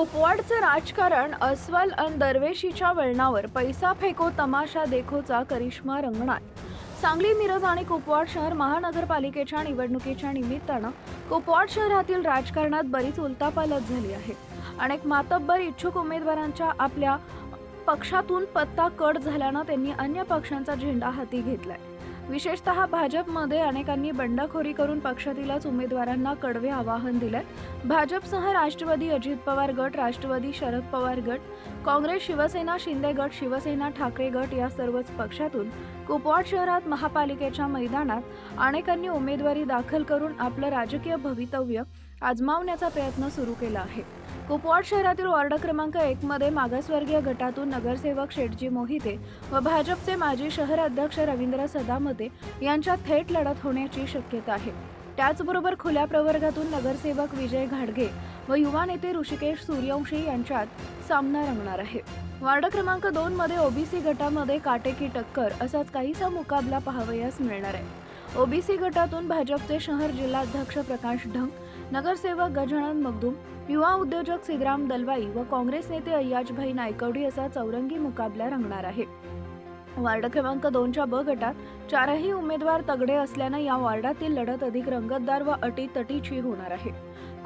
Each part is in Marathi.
कुपवाडचं राजकारण अस्वल अन दरवेशीच्या वळणावर पैसा फेको तमाशा देखोचा करिश्मा रंगणार सांगली मिरज आणि कुपवाड शहर महानगरपालिकेच्या निवडणुकीच्या निमित्तानं कुपवाड शहरातील राजकारणात बरीच उलतापालत झाली आहे. अनेक मातब्बर इच्छुक उमेदवारांच्या आपल्या पक्षातून पत्ता कट झाल्यानं त्यांनी अन्य पक्षांचा झेंडा हाती घेतलाय. विशेषतः भाजपमध्ये अनेकांनी बंडखोरी करून पक्षातीलच उमेदवारांना कडवे आवाहन दिलंय. भाजपसह राष्ट्रवादी अजित पवार गट राष्ट्रवादी शरद पवार गट काँग्रेस शिवसेना शिंदे गट शिवसेना ठाकरे गट या सर्वच पक्षातून कुपवाड शहरात महापालिकेच्या मैदानात अनेकांनी उमेदवारी दाखल करून आपलं राजकीय भवितव्य आजमावण्याचा प्रयत्न सुरू केला आहे. कुपवाड शहरातील वॉर्ड क्रमांक एक मध्ये मागासवर्गीय गटातून नगरसेवक शेटजी मोहिते व भाजपचे माजी शहर अध्यक्ष रवींद्र सदामते यांच्या थेट लढत होण्याची शक्यता आहे. त्याचबरोबर खुल्या प्रवर्गातून नगरसेवक विजय घाडगे व युवा नेते ऋषिकेश सूर्यवंशी यांच्यात सामना रंगणार आहे. वार्ड क्रमांक दोन मध्ये ओबीसी गटामध्ये काटेकी टक्कर असाच काहीसा मुकाबला पाहावयास मिळणार आहे. ओबीसी गटातून भाजपचे शहर जिल्हाध्यक्ष प्रकाश ढंग नगरसेवक गजानन मगदूम युवा उद्योजक सिद्राम दलवाई व काँग्रेस नेते अय्याजभाई नायकवडी असा चौरंगी मुकाबला रंगणार आहे. वार्ड क्रमांक दोनच्या ब गटात चारही उमेदवार तगडे असल्यानं या वार्डातील लढत अधिक रंगतदार व अटीतटीची होणार आहे.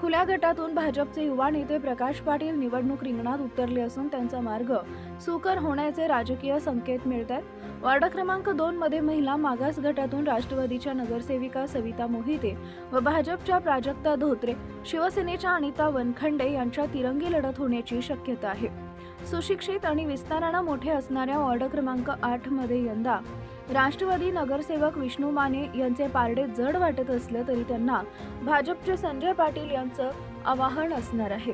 खुल्या गटातून भाजपचे युवा नेते प्रकाश पाटील निवडणूक रिंगणात उतरले असून त्यांचा मार्ग सुकर होण्याचे राजकीय संकेत मिळत आहेत वॉर्ड क्रमांक दोन मध्ये महिला मागास गटातून राष्ट्रवादीच्या नगरसेविका सविता मोहिते व भाजपच्या प्राजक्ता धोत्रे शिवसेनेच्या अनिता वनखंडे यांच्या तिरंगी लढत होण्याची शक्यता आहे. सुशिक्षित आणि विस्तारानं मोठे असणाऱ्या वॉर्ड क्रमांक आठमध्ये यंदा राष्ट्रवादी नगरसेवक विष्णू माने यांचे पारडे जड वाटत असलं तरी त्यांना भाजपचे संजय पाटील यांचं आवाहन असणार आहे.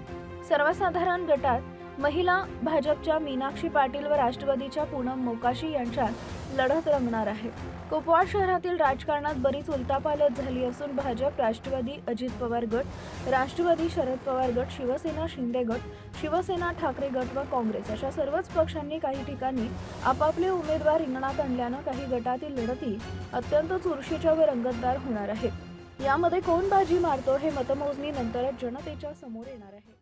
सर्वसाधारण गटात महिला भाजपच्या मीनाक्षी पाटील व राष्ट्रवादीच्या पूनम मोकाशी यांच्यात लढत रंगणार आहे. कुपवाड शहरातील राजकारणात बरीच उलतापालत झाली असून भाजप राष्ट्रवादी अजित पवार गट राष्ट्रवादी शरद पवार गट शिवसेना शिंदे गट शिवसेना ठाकरे गट व काँग्रेस अशा सर्वच पक्षांनी काही ठिकाणी आपापले उमेदवार रिंगणात आणल्यानं काही गटातील लढती अत्यंत चुरशीच्या व रंगतदार होणार आहेत. यामध्ये कोण बाजी मारतो हे मतमोजणी नंतरच जनतेच्या समोर येणार आहे.